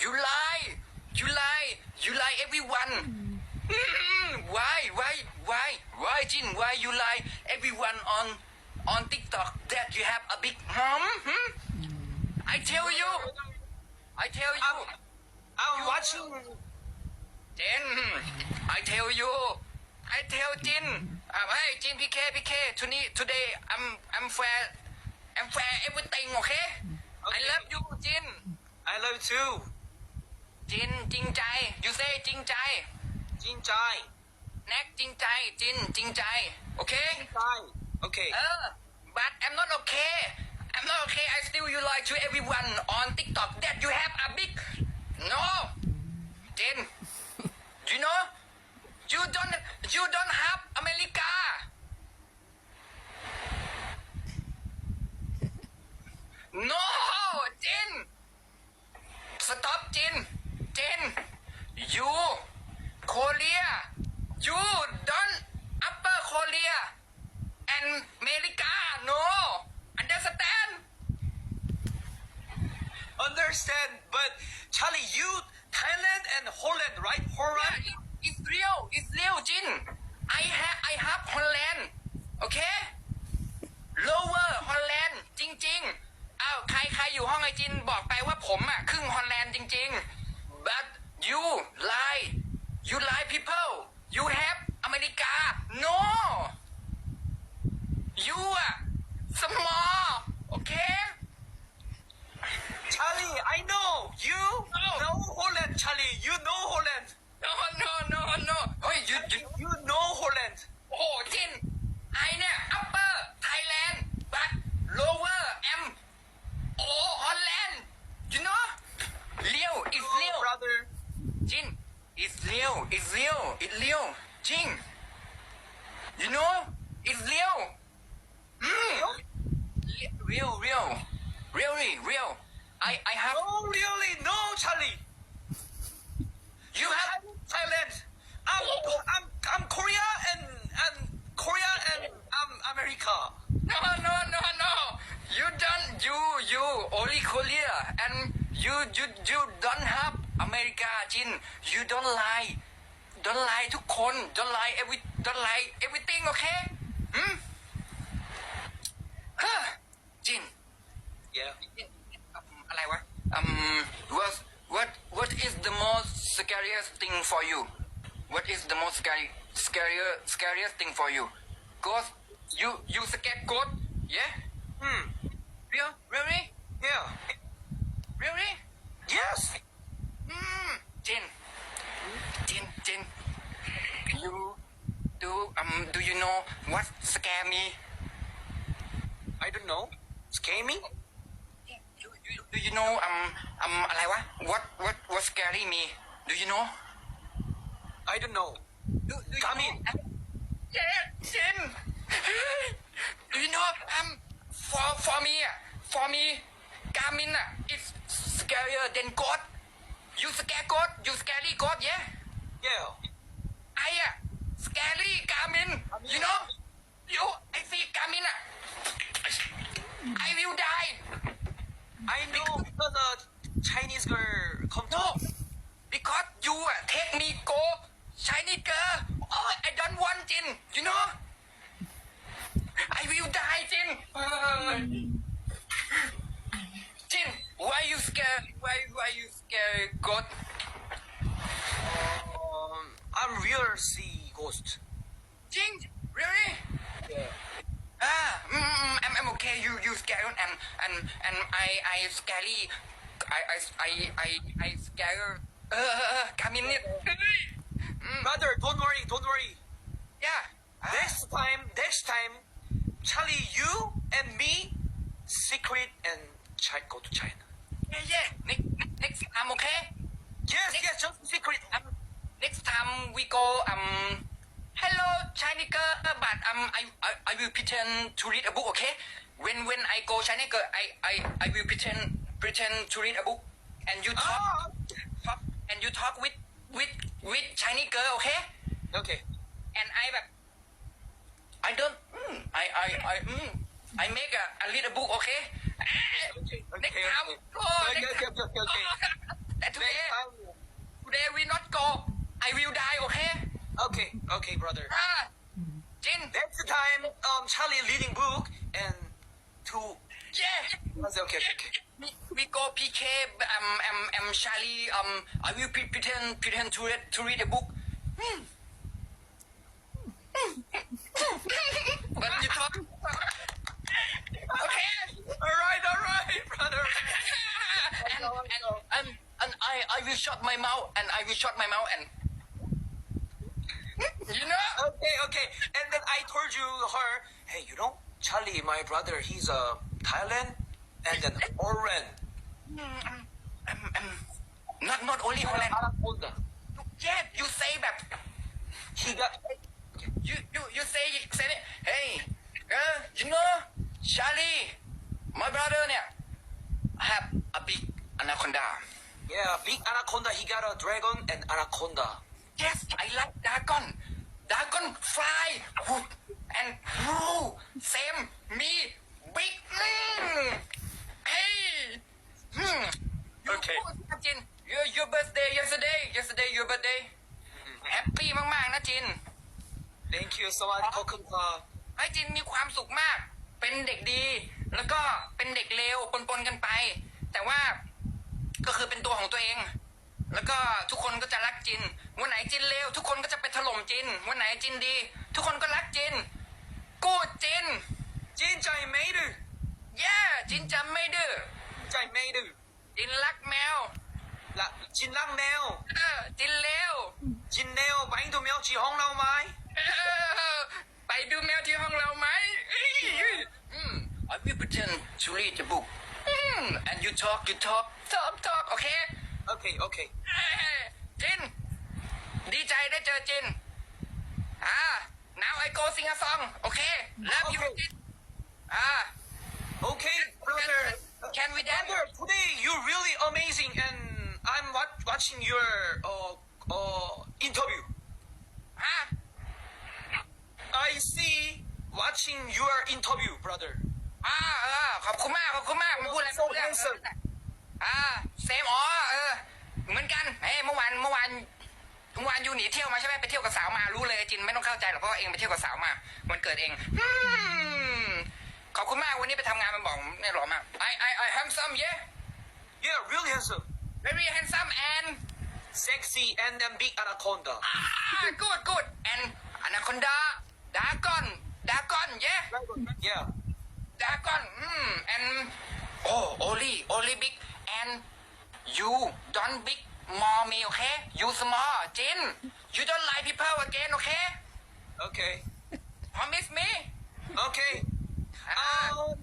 you lie. You lie. You lie everyone. Why why why why Jin why you lie? Everyone on on TikTok that you have a big hum hmm? I tell you. I tell you. I'm, I'm watching. Jin. I tell you. I tell Jin. Uh, hey Jin PK PK today today I'm I'm fair. I'm fair everything okay? I love you Jin. I love you too. จินจริงใจ you say จริงใจ Jinjai. แน็กจริงใจ จินจริงใจ โอเค Jinjai. Okay. เออ but I'm not okay I'm not okay I still you lie to everyone on TikTok that you have a big no จิน you know you don't you don't have America no จิน stop จิน จิน you Korea you don't upper Korea and America no understand Understand, but Charlie, you Thailand and Holland, right? Holland. yeah, it, it's real it's real จิน I have I have Holland okay lower Holland จริงๆอ้าวใครใครอยู่ห้องไอจินบอกไปว่าผมอะครึ่งฮอลแลนด์จริง ๆ Jin, it's Leo, it's Leo, it's Leo, Jin. You know, it's Leo. Mm. Real, real, really, real. I, I have. No, really, no, Charlie. you have. Don't lie ทุกคน Don't lie every. Don't lie everything, okay? Hmm. Huh. Jin. Yeah. อืมอะไรวะ Um. What what what is the most scariest thing for you? What is the most scary scarier scariest thing for you? Ghost. You you scared ghost? Yeah. Hmm. Real? Really? Yeah. Really? Yes. Mm. Jin. Jin, Jin. You do um do you know what scare me? I don't know. Scare me? You, you, do you know um um อะไรวะ What what what scary me? Do you know? I don't know. Do, do you Come know? in. Yeah, Jin. Do you know um for for me ah, for me Garmin ah it's scarier than God. You scare God? You scary God? Yeah. Yeah. I uh, scary Garmin. You know, you I see Garmin. Uh, I will die. I know because a Chinese girl come to No, because you uh, take me go Chinese girl. Oh, I don't want Jin. You know, I will die, Jin. Jin, why you scared? Why why you scared God? Um, I'm real see ghost. Jin, really? Yeah. Ah, mm, mm, I'm, I'm you and and and I I scary. I I I I I scare. Uh, come in it. Mm, Brother, don't worry, don't worry. yeah. Ah, Next time, next time, Charlie, you and me, secret and Chi- go to China. yeah, yeah. Next next time, okay. Yes, yes, just secret. Um, next time we go. Um, hello, Chinese girl. But um, I, I I will pretend to read a book. Okay, when when I go China, I I I will pretend pretend to read a book, and you talk, ah. talk and you talk with with with Chinese girl. Okay. Okay. And I like. I don't. Mm, I I I. Mm, I make a, a little book. Okay. Okay. Okay. Next time, okay. Go, okay, next okay, okay, okay. okay. today, next time. today we not go. I will die. Okay. Okay. Okay, brother. Ah. Then that's the time um, Charlie reading book and to yeah. Okay, okay, okay. We, we go PK. Um, um, um, Charlie. Um, I will pre- pretend pretend to read to read a book. Hmm. but you talk. okay. All right, all right, brother. and, and, um, and I, I will shut my mouth, and I will shut my mouth, and you know. Okay, okay. I told you her, hey, you know, Charlie, my brother, he's a Thailand and an Oran. Mm, um, not not only Oran. Yes, Yeah, you say that. He got. You you you say say it. Hey, uh, you know, Charlie, my brother, yeah, have a big anaconda. Yeah, big anaconda. He got a dragon and anaconda. Yes, I like dragon. Dragon fly whoop, and whoo, same me big mm. hey hmm. you Okay. good จิน your your birthday yesterday yesterday your birthday happy มากๆนะจิน Thank you so much, Kokunta. ไอ้จินมีความสุขมาก เป็นเด็กดี แล้วก็เป็นเด็กเลวปนๆกันไป แต่ว่าก็คือเป็นตัวของตัวเอง แล้วก็ทุกคนก็จะรักจิน วันไหนจินเลวทุกคนก็จะไปถล่มจิน วันไหนจินดี ทุกคนก็รักจิน กูจิน จินใจไม่ดื้อแย่จินจำไม่ดื้อใจไม่ดื้อจินรักแมวละจินรักแมวเออจินเลวจินเลวไปดูแมวที่ห้องเราไหมไปดูแมวที่ห้องเราไหมอืม I will pretend to read the book and you talk you talk talk talk okay okay okay จิน ดีใจได้เจอจิน อ่า now I go sing a song โอเค love you จินอ่า Okay, brother. Can we dance? Brother, today you're really amazing, and I'm wat- watching your uh uh interview. อ่า I see watching your interview, brother. อ่าเออขอบคุณมากขอบคุณมากมาพูดอะไร So ไม่รู้เรื่อง handsome. อ่าเซมอ๋อเออเหมือนกันเฮ้ยเมื่อวานเมื่อวาน เมื่อวานอยู่หนีเที่ยวมาใช่ไหมไปเที่ยวกับสาวมารู้เลยจินไม่ต้องเข้าใจหรอกเพราะว่าเองไปเที่ยวกับสาวมาวันเกิดเองอืมขอบคุณมากวันนี้ไปทำงานมันบอกเนี่ยหล่อมาก I I I handsome yeah Yeah, really handsome, very handsome and sexy, and then big anaconda. ah good good and anaconda dragon dragon yeah Yeah. dragon mm, and oh only only big and you don't big mommy, okay? You small, Jin. You don't like people again, okay? Okay. Promise me. Okay. Ah. Uh,